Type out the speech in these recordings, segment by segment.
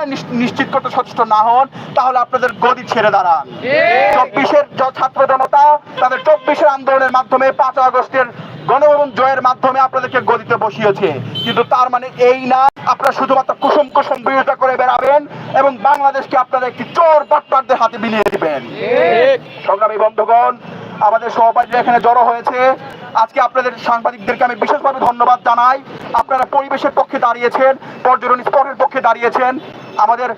বিষয় নিশ্চিত করতে সচেষ্ট না হন তাহলে আপনাদের গদি ছেড়ে দাঁড়ান। চব্বিশের ছাত্র জনতা তাদের চব্বিশের আন্দোলনের মাধ্যমে পাঁচ আগস্টের গণভবন জয়ের মাধ্যমে আপনাদেরকে গদিতে বসিয়েছে। কিন্তু তার মানে এই না আপনারা শুধুমাত্র কুসুম কুসুম বিরোধিতা করে বেড়াবেন এবং বাংলাদেশকে আপনারা একটি চোর বাটপারদের হাতে বিলিয়ে দিবেন। সংগ্রামী বন্ধুগণ আমাদের সহপাঠীরা এখানে জড়ো হয়েছে। আজকে আপনাদের সাংবাদিকদেরকে আমি বিশেষভাবে ধন্যবাদ জানাই। আপনারা পরিবেশের পক্ষে দাঁড়িয়েছেন পর্যটন স্পটের পক্ষে দাঁড়িয়েছেন। আমাদের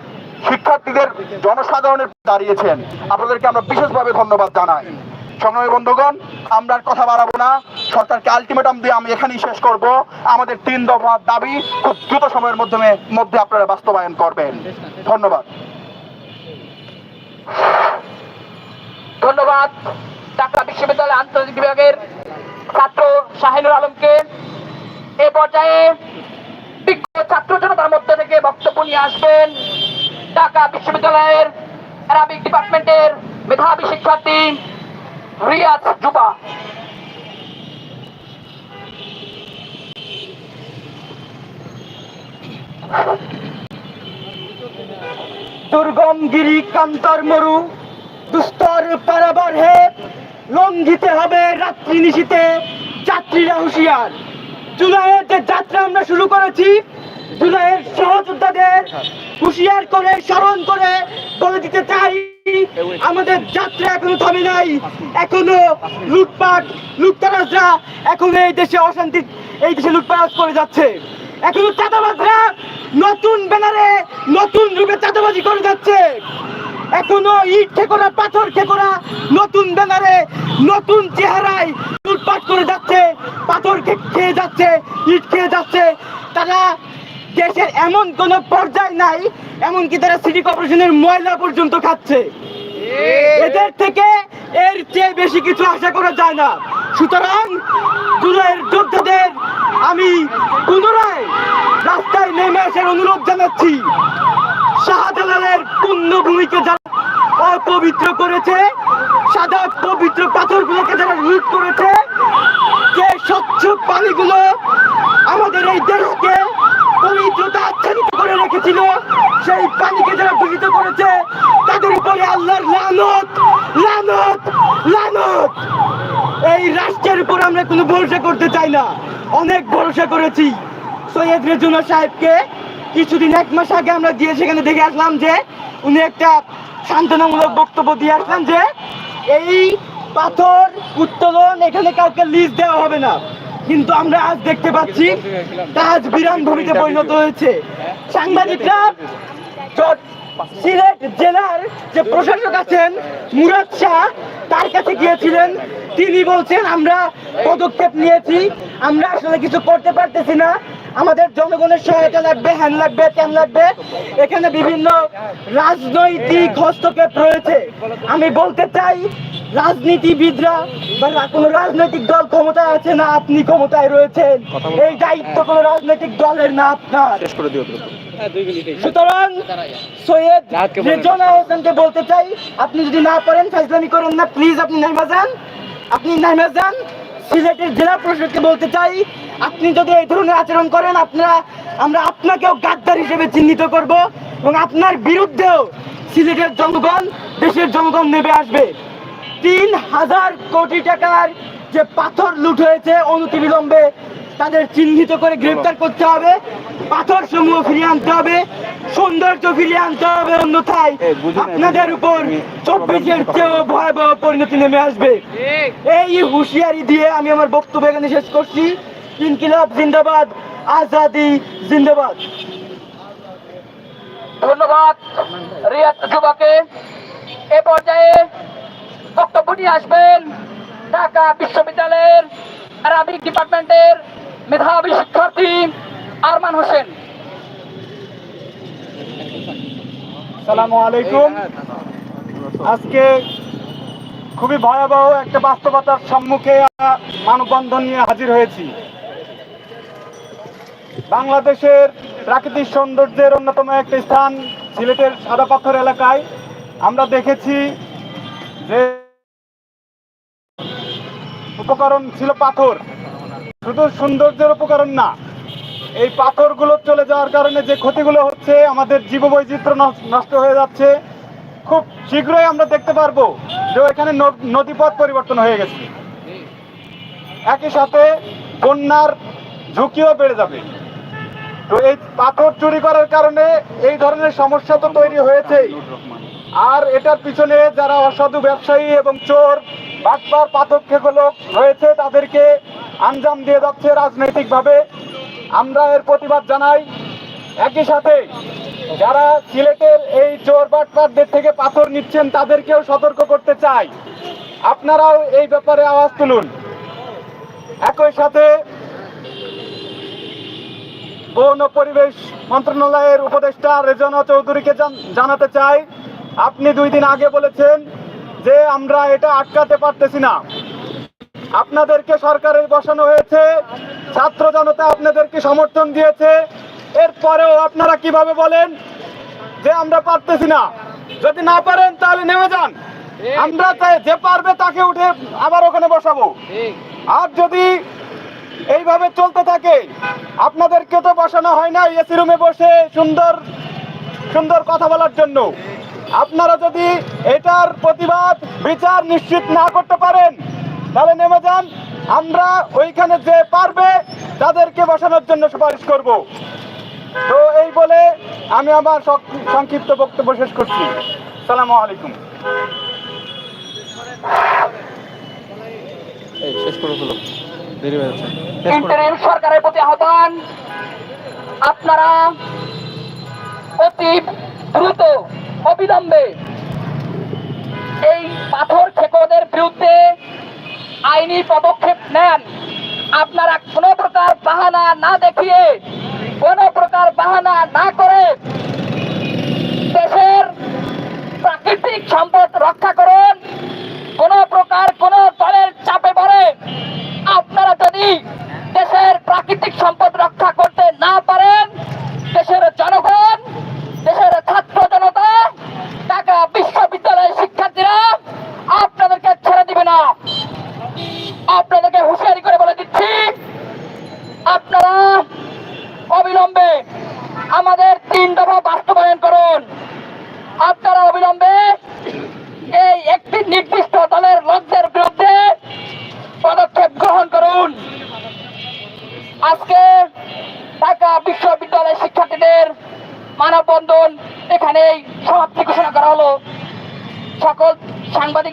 শিক্ষার্থীদের জনসাধারণের দাঁড়িয়েছেন। আপনাদেরকে আমরা বিশেষভাবে ধন্যবাদ জানাই। সংগ্রামী বন্ধুগণ, আমরা কথা বাড়াবো না। সরকারকে আলটিমেটাম দিয়ে আমি এখানেই শেষ করব। আমাদের তিন দফা দাবি খুব দ্রুত সময়ের মাধ্যমে, মধ্যে আপনারা বাস্তবায়ন করবেন। ধন্যবাদ। ধন্যবাদ। ঢাকা বিশ্ববিদ্যালয় আন্তর্জাতিক বিভাগের ছাত্র শাহিনুর আলমকে। এ পর্যায়ে ছাত্র জনতার মধ্যে থেকে বক্তব্য নিয়ে আসবেন। ঢাকা বিশ্ববিদ্যালয়ের অ্যারাবিক ডিপার্টমেন্টের মেধাবী শিক্ষার্থী রিয়াজ জুবা। দুর্গম গিরি কান্তর মরু, দুস্তর পারাবার হে লঙ্ঘিতে হবে রাত্রি নিশীতে যাত্রীরা হুঁশিয়ার। জুলাইয়ের যে যাত্রা আমরা শুরু করেছি, জুলাইয়ের সহযোদ্ধাদের হুঁশিয়ার করে, স্মরণ করে বলে দিতে চাই, আমাদের যাত্রা এখনও থামে নাই। এখনও লুটপাট, লুটতারাজরা এখনও এই দেশে অশান্তি, এই দেশে লুটপাট করে যাচ্ছে। এখনও চাঁদাবাজরা নতুন ব্যানারে, নতুন রূপে চাঁদাবাজি করে যাচ্ছে। এখনও ইট খেকোরা, পাথর খেকোরা নতুন ব্যানারে, নতুন চেহারায় লুটপাট করে যাচ্ছে, পাথর খেয়ে যাচ্ছে, ইট খেয়ে যাচ্ছে। তারা দেশের এমন কোনো পর্যায় নাই এমনকি তারা সিটি কর্পোরেশনের ময়লা পর্যন্ত খাচ্ছে। এদের থেকে এর চেয়ে বেশি কিছু আশা করা যায় না। সুতরাং জুলাইয়ের যোদ্ধাদের আমি পুনরায় রাস্তায় নেমে আসার অনুরোধ জানাচ্ছি। শাহজালালের পুণ্যভূমিকে যারা অপবিত্র করেছে সাদা পবিত্র পাথরগুলোকে যারা লুট করেছে যে স্বচ্ছ পানিগুলো আমাদের এই দেশকে রেখেছিল সেই পানিকে যারা দূষিত করেছে, তাদের উপরে আল্লাহর লানত লানত লানত। এই রাষ্ট্রের উপর আমরা কোনো ভরসা করতে চাই না। অনেক ভরসা করেছি। সৈয়দ রেজুনা সাহেবকে কিছুদিন এক মাস আগে আমরা গিয়ে সেখানে দেখে আসলাম যে, উনি একটা সান্ত্বনামূলক বক্তব্য দিয়ে আসলেন যে, এই পাথর উত্তোলন এখানে কাউকে লিজ দেওয়া হবে না। কিন্তু আমরা আজ দেখতে পাচ্ছি কাজ বিরান ভূমিতে পরিণত হয়েছে। সাংবাদিকরা সিলেট জেলার যে প্রশাসক আছেন মুরাদ শাহ, তার কাছে গিয়েছিলেন। তিনি বলছেন, আমরা পদক্ষেপ নিয়েছি, আমরা আসলে কিছু করতে পারতেছি না। আমাদের জনগণের সহায়তা লাগবে, হ্যান লাগবে, ত্যান লাগবে। এখানে বিভিন্ন রাজনৈতিক হস্তক্ষেপ রয়েছে। আমি বলতে চাই রাজনীতিবিদরা বা কোনো রাজনৈতিক দল ক্ষমতায় আছে না আপনি ক্ষমতায় রয়েছেন এই দায়িত্ব কোনো রাজনৈতিক দলের না আপনার। সুতরাং সৈয়দ রেজনা হোসেনকে বলতে চাই আপনি যদি না পারেন ফাইজলামি করেন না। প্লিজ আপনি নাইমা যান। আপনি নাইমা যান। সিলেটের জেলা প্রশাসককে বলতে চাই আপনি যদি এই ধরনের আচরণ করেন আপনারা আমরা আপনাকেও গাদ্দার হিসেবে চিহ্নিত করব এবং আপনার বিরুদ্ধেও সিলেটের জনগণ দেশের জনগণ নেমে আসবে। তিন হাজার কোটি টাকার যে পাথর লুট হয়েছে অনতিবিলম্বে তাদের চিহ্নিত করে গ্রেফতার করতে হবে। পাথর সমূহ ফিরিয়ে আনতে হবে সৌন্দর্য ফিরিয়ে আনতে হবে। অন্যথায় আপনাদের উপর চব্বিশের চেয়েও ভয়াবহ পরিণতি নেমে আসবে। এই হুঁশিয়ারি দিয়ে আমি আমার বক্তব্য এখানে শেষ করছি। ইনকিলাব জিন্দাবাদ আজাদি জিন্দাবাদ। ধন্যবাদ রিয়াজ জুবাকে এ পর্যায়ে বক্তব্য নিয়ে আসবেন ঢাকা বিশ্ববিদ্যালয়ের আরবিক ডিপার্টমেন্টের মেধাবী শিক্ষার্থী আরমান হোসেন। সালামু আলাইকুম। আজকে খুবই ভয়াবহ একটা বাস্তবতার সম্মুখে মানববন্ধন নিয়ে হাজির হয়েছি। বাংলাদেশের প্রাকৃতিক সৌন্দর্যের অন্যতম একটা স্থান সিলেটের সাদা পাথর এলাকায়। আমরা দেখেছি যে উপকরণ ছিল পাথর। শুধু সৌন্দর্যের উপকরণ না, এই পাথরগুলো চলে যাওয়ার কারণে যে ক্ষতিগুলো হচ্ছে, আমাদের জীববৈচিত্র্য নষ্ট- নষ্ট হয়ে যাচ্ছে। খুব শীঘ্রই আমরা দেখতে পারব যে এখানে নদীপথ পরিবর্তন হয়ে গেছে। একই সাথে বন্যার ঝুঁকিও বেড়ে যাবে। তো এই পাথর চুরি করার কারণে এই ধরনের সমস্যা তো তৈরি হয়েছেই। আর এটার পিছনে যারা অসাধু ব্যবসায়ী এবং চোর, বাটপার পাথরগুলো রয়েছে তাদেরকে আঞ্জাম দিয়ে যাচ্ছে রাজনৈতিকভাবে। আমরা এর প্রতিবাদ জানাই। একই সাথে যারা সিলেটের এই চোর, বাটপারদের থেকে পাথর নিচ্ছেন, তাদেরকেও সতর্ক করতে চাই। আপনারাও এই ব্যাপারে আওয়াজ তুলুন। একই সাথে বন পরিবেশ মন্ত্রণালয়ের উপদেষ্টা রেজনা চৌধুরীকে জানাতে চাই। আপনি দুই দিন আগে বলেছেন যে আমরা এটা আটকাতে পারতেছি না। আপনাদেরকে সরকারে বসানো হয়েছে ছাত্র জনতা আপনাদেরকে সমর্থন দিয়েছে। এরপরেও আপনারা কীভাবে বলেন যে আমরা পারতেছি না? যদি না পারেন তাহলে নেমে যান। আমরা যে পারবে তাকে উঠে আবার ওখানে বসাবো। আর যদি এইভাবে চলতে থাকে আপনাদেরকে তো বসানো হয় না এসি রুমে বসে সুন্দর সুন্দর কথা বলার জন্য। আপনারা যদি এটার প্রতিবাদ বিচার নিশ্চিত না করতে পারেন তাহলে নেমে যান। আমরা ওইখানে যে পারবে তাদেরকে বসানোর জন্য সুপারিশ করব। তো এই বলে আমি আমার সংক্ষিপ্ত বক্তব্য শেষ করছি। সালামু আলাইকুম। শেষ করে ফেলো। দেরি হয়ে যাচ্ছে। ইন্টারিম সরকারের প্রতি আহ্বান আপনারা অতি দ্রুত অবিলম্বে এই পাথর খেকোদের বিরুদ্ধে আইনি পদক্ষেপ নেন। আপনারা কোনো প্রকার বাহানা না দেখিয়ে, কোনো প্রকার বাহানা না করে দেশের প্রাকৃতিক সম্পদ রক্ষা করেন। কোন প্রকার কোন দলের চাপে পড়ে আপনারা যদি দেশের প্রাকৃতিক সম্পদ রক্ষা করতে না পারেন দেশের জনগণ দেশের ছাত্র জনতা ঢাকা বিশ্ববিদ্যালয়ের শিক্ষার্থীরা আপনাদেরকে ছেড়ে দিবে না আপনাদেরকে হুঁশিয়ারি করে বলে দিচ্ছি, আপনারা অবিলম্বে আমাদের তিন দফা বাস্তবায়ন করুন। আপনারা অবিলম্বে এই একটি নির্দিষ্ট দলের লোকদের বিরুদ্ধে পদক্ষেপ গ্রহণ করুন। আজকে ঢাকা বিশ্ববিদ্যালয়ের শিক্ষার্থীদের মানববন্ধন এখানেই সমাপ্তি ঘোষণা করা হলো। সকল সাংবাদিক